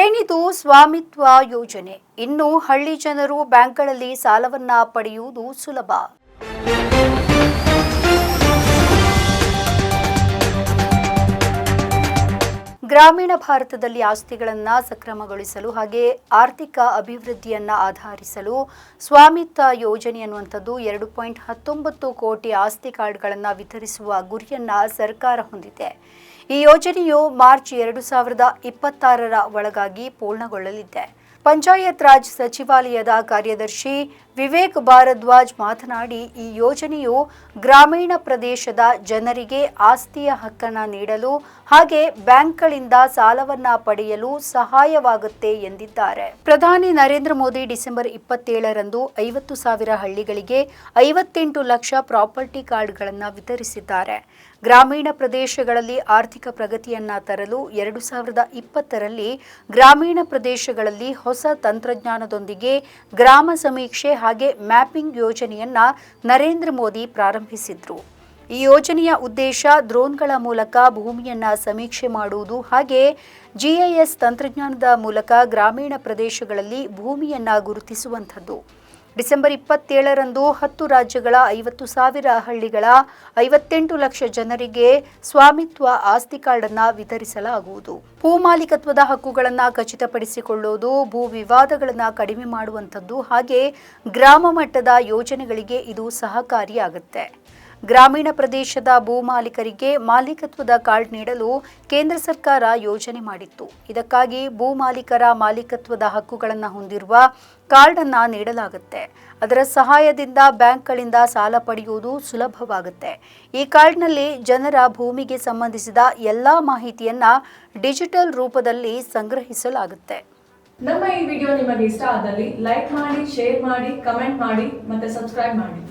ಏನಿದು ಸ್ವಾಮಿತ್ವ ಯೋಜನೆ? ಇನ್ನು ಹಳ್ಳಿ ಜನರು ಬ್ಯಾಂಕ್ಗಳಲ್ಲಿ ಸಾಲವನ್ನ ಪಡೆಯುವುದು ಸುಲಭ. ಗ್ರಾಮೀಣ ಭಾರತದಲ್ಲಿ ಆಸ್ತಿಗಳನ್ನು ಸಕ್ರಮಗೊಳಿಸಲು ಹಾಗೆ ಆರ್ಥಿಕ ಅಭಿವೃದ್ಧಿಯನ್ನ ಆಧರಿಸಲು ಸ್ವಾಮಿತ್ವ ಯೋಜನೆ ಅನ್ನುವಂಥದ್ದು ಎರಡು ಪಾಯಿಂಟ್ ಹತ್ತೊಂಬತ್ತು ಕೋಟಿ ಆಸ್ತಿ ಕಾರ್ಡ್ಗಳನ್ನು ವಿತರಿಸುವ ಗುರಿಯನ್ನು ಸರ್ಕಾರ ಹೊಂದಿದೆ. ಈ ಯೋಜನೆಯು ಮಾರ್ಚ್ ಎರಡು ಸಾವಿರದ ಇಪ್ಪತ್ತಾರರ ಒಳಗಾಗಿ ಪೂರ್ಣಗೊಳ್ಳಲಿದೆ. ಪಂಚಾಯತ್ ರಾಜ್ ಸಚಿವಾಲಯದ ಕಾರ್ಯದರ್ಶಿ ವಿವೇಕ್ ಭಾರದ್ವಾಜ್ ಮಾತನಾಡಿ, ಈ ಯೋಜನೆಯು ಗ್ರಾಮೀಣ ಪ್ರದೇಶದ ಜನರಿಗೆ ಆಸ್ತಿಯ ಹಕ್ಕನ್ನು ನೀಡಲು ಹಾಗೆ ಬ್ಯಾಂಕ್ಗಳಿಂದ ಸಾಲವನ್ನ ಪಡೆಯಲು ಸಹಾಯವಾಗುತ್ತೆ ಎಂದಿದ್ದಾರೆ. ಪ್ರಧಾನಿ ನರೇಂದ್ರ ಮೋದಿ ಡಿಸೆಂಬರ್ ಇಪ್ಪತ್ತೇಳರಂದು ಐವತ್ತು ಸಾವಿರ ಹಳ್ಳಿಗಳಿಗೆ ಐವತ್ತೆಂಟು ಲಕ್ಷ ಪ್ರಾಪರ್ಟಿ ಕಾರ್ಡ್ಗಳನ್ನು ವಿತರಿಸಿದ್ದಾರೆ. ಗ್ರಾಮೀಣ ಪ್ರದೇಶಗಳಲ್ಲಿ ಆರ್ಥಿಕ ಪ್ರಗತಿಯನ್ನ ತರಲು ಎರಡು ಸಾವಿರದ ಇಪ್ಪತ್ತರಲ್ಲಿ ಗ್ರಾಮೀಣ ಪ್ರದೇಶಗಳಲ್ಲಿ ಹೊಸ ತಂತ್ರಜ್ಞಾನದೊಂದಿಗೆ ಗ್ರಾಮ ಸಮೀಕ್ಷೆ ಹಾಗೆ ಮ್ಯಾಪಿಂಗ್ ಯೋಜನೆಯನ್ನ ನರೇಂದ್ರ ಮೋದಿ ಪ್ರಾರಂಭಿಸಿದ್ರು. ಈ ಯೋಜನೆಯ ಉದ್ದೇಶ ಡ್ರೋನ್ಗಳ ಮೂಲಕ ಭೂಮಿಯನ್ನ ಸಮೀಕ್ಷೆ ಮಾಡುವುದು ಹಾಗೆ ಜಿಐಎಸ್ ತಂತ್ರಜ್ಞಾನದ ಮೂಲಕ ಗ್ರಾಮೀಣ ಪ್ರದೇಶಗಳಲ್ಲಿ ಭೂಮಿಯನ್ನ ಗುರುತಿಸುವಂಥದ್ದು. ಡಿಸೆಂಬರ್ ಇಪ್ಪತ್ತೇಳರಂದು ಹತ್ತು ರಾಜ್ಯಗಳ ಐವತ್ತು ಸಾವಿರ ಹಳ್ಳಿಗಳ ಐವತ್ತೆಂಟು ಲಕ್ಷ ಜನರಿಗೆ ಸ್ವಾಮಿತ್ವ ಆಸ್ತಿ ಕಾರ್ಡನ್ನು ವಿತರಿಸಲಾಗುವುದು. ಭೂ ಮಾಲೀಕತ್ವದ ಹಕ್ಕುಗಳನ್ನು ಖಚಿತಪಡಿಸಿಕೊಳ್ಳುವುದು ಭೂ ವಿವಾದಗಳನ್ನು ಕಡಿಮೆ ಮಾಡುವಂಥದ್ದು ಹಾಗೆ ಗ್ರಾಮ ಮಟ್ಟದ ಯೋಜನೆಗಳಿಗೆ ಇದು ಸಹಕಾರಿಯಾಗುತ್ತೆ. ಗ್ರಾಮೀಣ ಪ್ರದೇಶದ ಭೂ ಮಾಲೀಕರಿಗೆ ಮಾಲೀಕತ್ವದ ಕಾರ್ಡ್ ನೀಡಲು ಕೇಂದ್ರ ಸರ್ಕಾರ ಯೋಜನೆ ಮಾಡಿತ್ತು. ಇದಕ್ಕಾಗಿ ಭೂ ಮಾಲೀಕರ ಮಾಲೀಕತ್ವದ ಹಕ್ಕುಗಳನ್ನು ಹೊಂದಿರುವ ಕಾರ್ಡ್ ಅನ್ನು ನೀಡಲಾಗುತ್ತೆ. ಅದರ ಸಹಾಯದಿಂದ ಬ್ಯಾಂಕ್ಗಳಿಂದ ಸಾಲ ಪಡೆಯುವುದು ಸುಲಭವಾಗುತ್ತೆ. ಈ ಕಾರ್ಡ್ನಲ್ಲಿ ಜನರ ಭೂಮಿಗೆ ಸಂಬಂಧಿಸಿದ ಎಲ್ಲಾ ಮಾಹಿತಿಯನ್ನ ಡಿಜಿಟಲ್ ರೂಪದಲ್ಲಿ ಸಂಗ್ರಹಿಸಲಾಗುತ್ತೆ. ನಮ್ಮ ಈ ವಿಡಿಯೋ ನಿಮಗೆ ಇಷ್ಟ ಆದಲ್ಲಿ ಲೈಕ್ ಮಾಡಿ, ಶೇರ್ ಮಾಡಿ, ಕಮೆಂಟ್ ಮಾಡಿ ಮತ್ತೆ ಸಬ್ಸ್ಕ್ರೈಬ್ ಮಾಡಿ.